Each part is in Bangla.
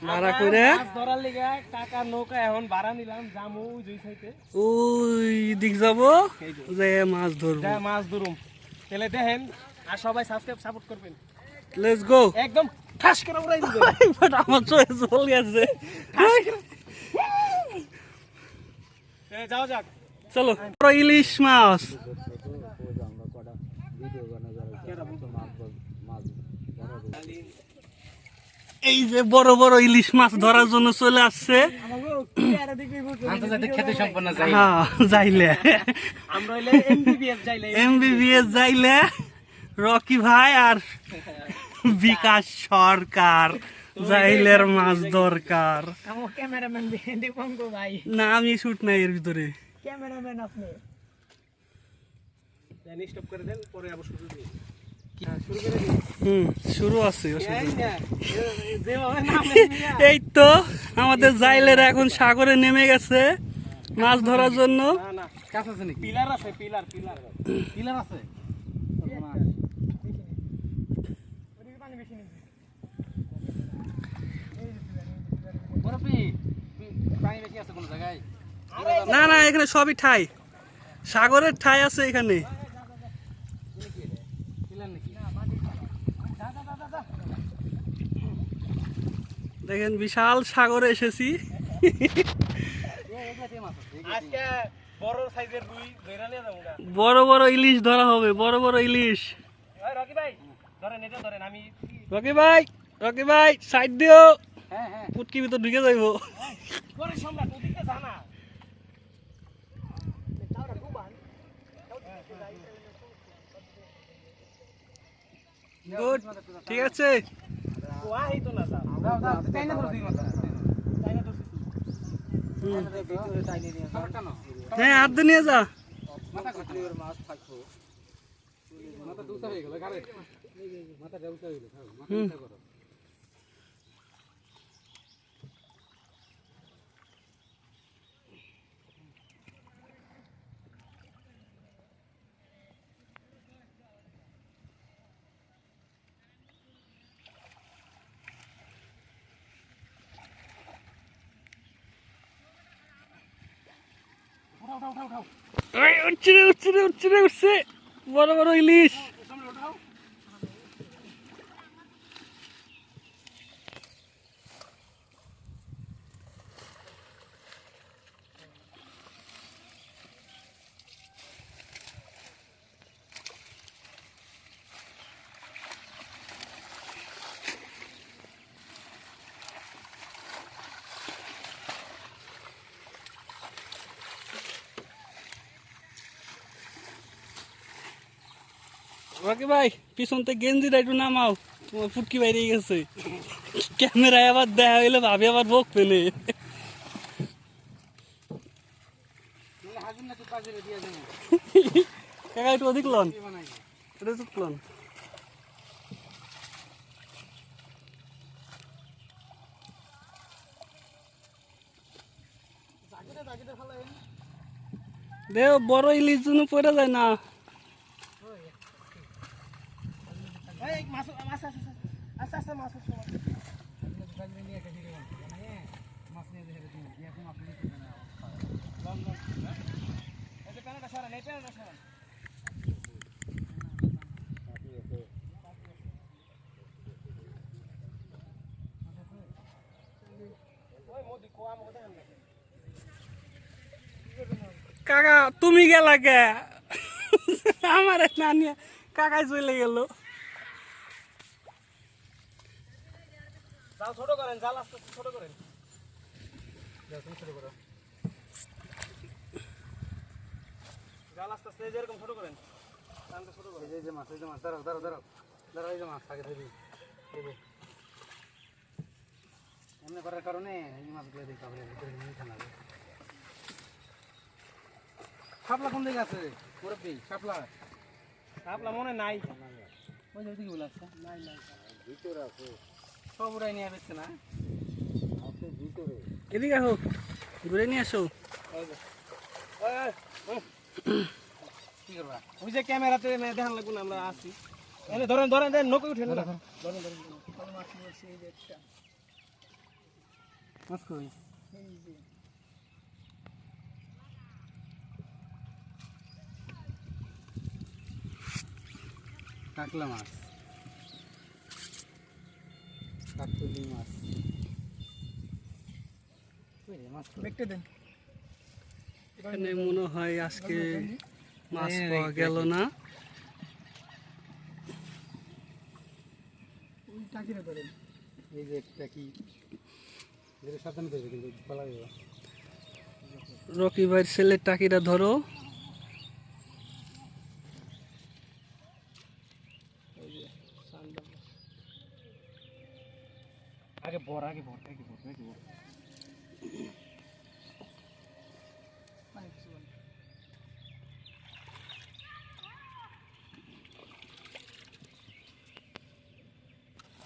মাছ ধরার লিগে কাকা নৌকা এখন ভাড়া নিলাম জামু ওই দুই সাইডে ওই দিক যাব? যে। মাছ ধরবো। যা মাছ ধরুম। তাহলে দেখেন আর সবাই সাবস্ক্রাইব সাপোর্ট করবেন। লেটস গো একদম ঠাস করে উড়াই দিবেন। বাট আমার চোখে চলে আছে এ, যাও যাক। চলো। ইলিশ মাছ। এই যে বড় বড় ইলিশ মাছ ধরার জন্য চলে আসছে। হ্যাঁ যাইলে এমবিবিএস যাইলে রকি ভাই আর বিকাশ সরকার যাইলের মাছ দরকার। না আমি শুট নাই এর ভিতরে। ক্যামেরাম্যান আপনি। জানি স্টপ করে দেন পরে আবার শুরু হুম শুরু আছে এই যেভাবে এই তো আমাদের জাইলের এখন সাগরে নেমে গেছে মাছ ধরার জন্য। না না কাজ আছে নাকি? পিলার আছে পিলার পিলার। পিলার আছে? বরফি পানি বেশি আছে কোন জায়গায়? না না এখানে সবই ঠাই। সাগরের ঠাই আছে এখানে। দেখেন বিশাল সাগরে এসেছি। বড় বড় ইলিশ ধরা হবে বড় বড় ইলিশ। রকি ভাই রকি ভাই সাইড দিও। হ্যাঁ হ্যাঁ। পুটকি ভিতর ঢুকে যাইবো। গুড ঠিক আছে? হ্যাঁ হাত নিয়ে যা। মাথা দুসা হয়ে গেল ঘরে মাথা দুসা হয়ে গেল মাথা করো উঠছে উঠছে উঠছে বড় বড় ইলিশ। রকি ভাই পিছন থেকে গেঞ্জিটা একটু নামাও। তোমার ফুটকি বাইরে গেছে। ক্যামেরায় আবার দেখা হইলে ভাবি আবার বক পেলে। কাকা একটু অধিক লন। এটা চুপ লন। দেও বড় ইলিশ জন্য পড়ে যায় না এই মাছ মাছ আছে আচ্ছা আচ্ছা মাছ আছে পাজিরে নিয়ে একটা ভিডিও বানাই মাছ নিয়ে দেখে তুমি এরকম আপনি লন লন এই যে প্যানেটা সরান এই কাকা তুমি গেলা কে? আমার না নিয়ে কাকাই চলে গেল। জাল ছোট করেন জাল আস্তে আস্তে ছোট করেন জাল আস্তে আস্তে এই যে এরকম ছোট করেন। টানটা ছোট করেন এই যে মাছ এই যে মাছ দাঁড়াও দাঁড়াও দাঁড়াও। দাঁড়াও এই যে মাছ আগে ধরি। এমনি করার কারণে এই মাছগুলো দেখতে হবে ভিতরে শাপলা কোন দিকে আছে? মুরব্বি শাপলা। আপনার মনে নাই। ওই যে ওইদিকে বলে আসছে নাই নাই সব উড়াই নিয়ে বেচছে না? এদিকে আসো ঘুরে নিয়ে আসো। ওই যে। ওই, ওই, ওই। কি করবা? ওই যে ক্যামেরাতে দেখান লাগবে না আমরা আসি। এনে ধরেন ধরেন ধরেন নৌকা উঠেন না ধরেন ধরেন ধরেন। ভালো মাছ নিয়ে এসেছি, এই যে একটা। মাছ কই? কাকলা মাছ। মাছ? দেখতে দেন। এখানে মনে হয় আজকে মাছ হ্যাঁ, পাওয়া গেল না। এই যে সাবধানে কিন্তু। রকি ভাইয়ের ছেলের টাকিটা ধরো। আগে বর আগে বর আগে বর আগে বর।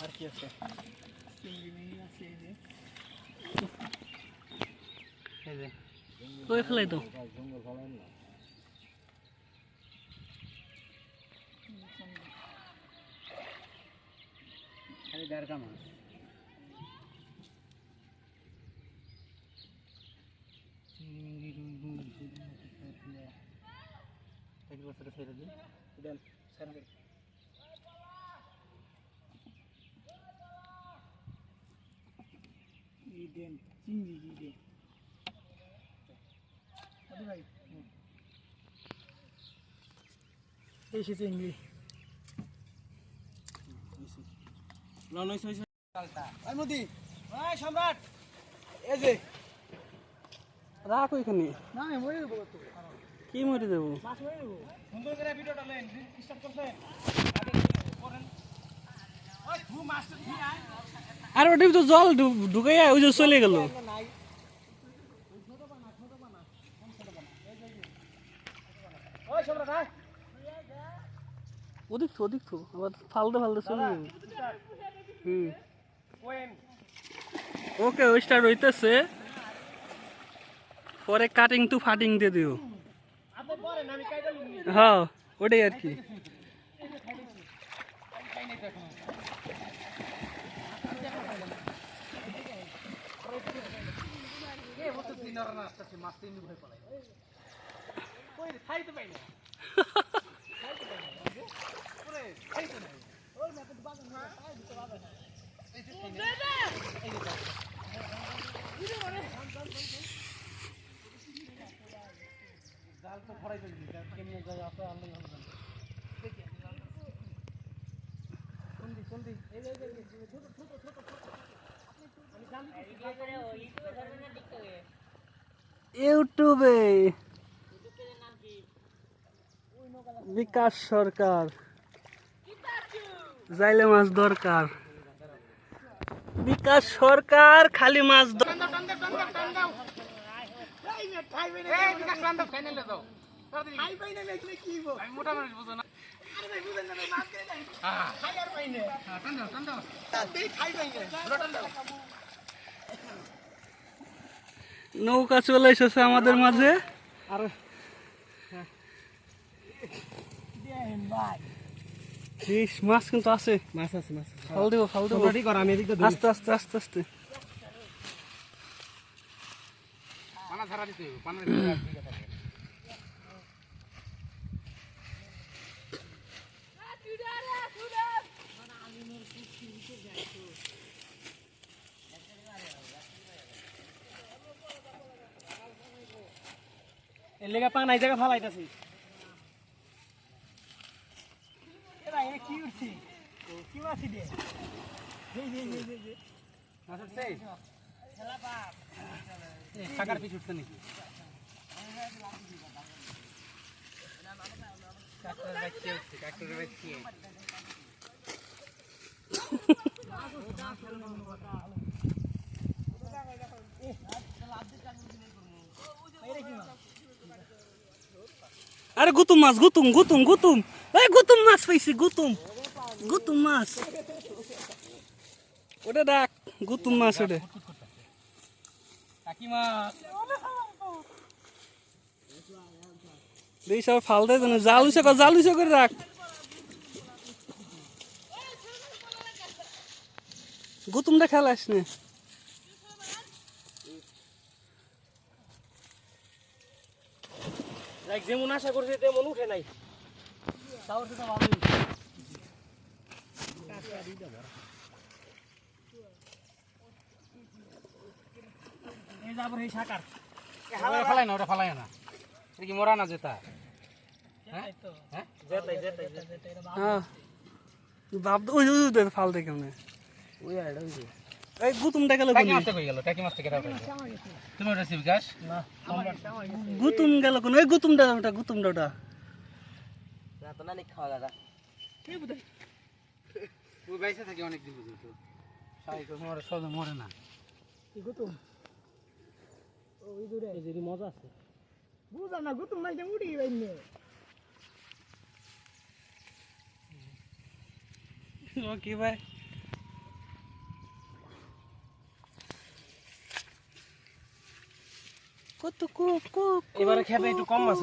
আর কি আছে? ওই ফেলাই তো? জঙ্গল না দেড়কা মাছ এক বছরে ছেড়ে দিই। দেন এই দেন চিংড়ি দি দে আদি ভাই এই সে চিংড়ি সম্রাট! এই যে। রাখো এখানে না আমি মরে দেবো তো। কি মরে দেবো? সুন্দর করে ভিডিওটা লেন স্টার্ট করছেন করেন ওই ধু আয় আর ওটা তো জল ঢুকাইয়া ওই যে চলে গেল। ওদিক তো ওদিক তো আবার ফালতে ফালতে চলে যাবে হুম। ওকে ওই স্টার্ট হইতেছে। পরে কাটিং টু ফাটিং দিয়ে দিও। হ্যাঁ ওটাই আর কি। কই রে খাইতে পাই না ওরে খাইতে নাই ওই না তো বাগান না খাই দিতে পারবে না এই যে খাই না এই যে ইউটিউবে। বিকাশ সরকার। যাইলে মাছ দরকার। বিকাশ সরকার, খালি মাছ দর- মোটা মানুষ বুঝো না নৌকা চলে এসেছে আমাদের মাঝে। আর ইস, মাছ কিন্তু আছে। মাছ আছে মাছ ফাল দেবো ফাল দেবো। ঠিক কর? আমি এদিকে আস্তে আস্তে আস্তে আস্তে পানা ধারা দিতে হবে পানা এর লেগে পানা এই জায়গা ফালাইতাছি এরা এ কি উঠছি? কি মাছি দিয়ে এই যে এই যে, এই যে মাছ উঠছে টাকার পিছ উঠছে নাকি? আরে গুতুম মাছ, গুতুম গুতুম গুতুম। এই গুতুম মাছ পাইছি, গুতুম। গুতুম মাছ। ওটা ডাক গুতুম মাছ ওটা। কাকিমা। দেখি সব ফাল দেয় জাল উসে কর জাল উসে করে গুতুমটা খেলাস না? যেমন আশা করছে তেমন উঠে নাই। তাও সেটা ভালোই। এই ওটা ফালাই না ওটা ফালাই না। এটা কি মরা না যেতা হ্যাঁ? হ্যাঁ? যেতাই হ্যাঁ। বাপ ওই ওই ফাল দেখে ওই আইডা ওই এই গুতুমটা গেল কোনি? মাছটা কই গেল? টাকি মাছটা কেটে তুমি ওটা শিব গাছ না গুতুম গেল কোন? ওই গুতুমটা ওটা গুতুমটা ওটা না তো নানি খাওয়া দাদা। ওই বাইসে থাকে অনেক দিন পর্যন্ত। সাই মরে সহজে মরে না। গুতুম? ওই দূরে। এই যে মজা আছে। বুঝা না গুতুম নাই উড়ি বাইনে ওকে ভাই। কত কু কু এবারে খেতে একটু কম মাছ।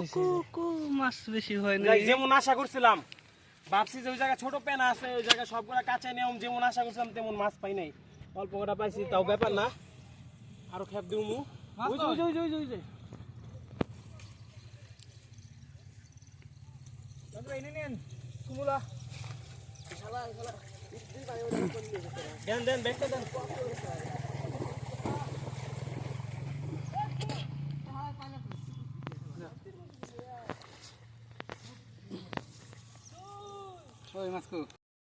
কু মাছ বেশি হয় না যেমন আশা করছিলাম ভাবছি যে ওই জায়গায় ছোট পেনা আছে ওই জায়গায় সবগুলা কাঁচা নিয়ম যেমন আশা করছিলাম তেমন মাছ পাই নাই। অল্প কটা পাইছি তাও ব্যাপার না। আরও খেপ দিও মু ওই যে, ওই যে, ওই যে, ওই যে, ওই যে। দাদু,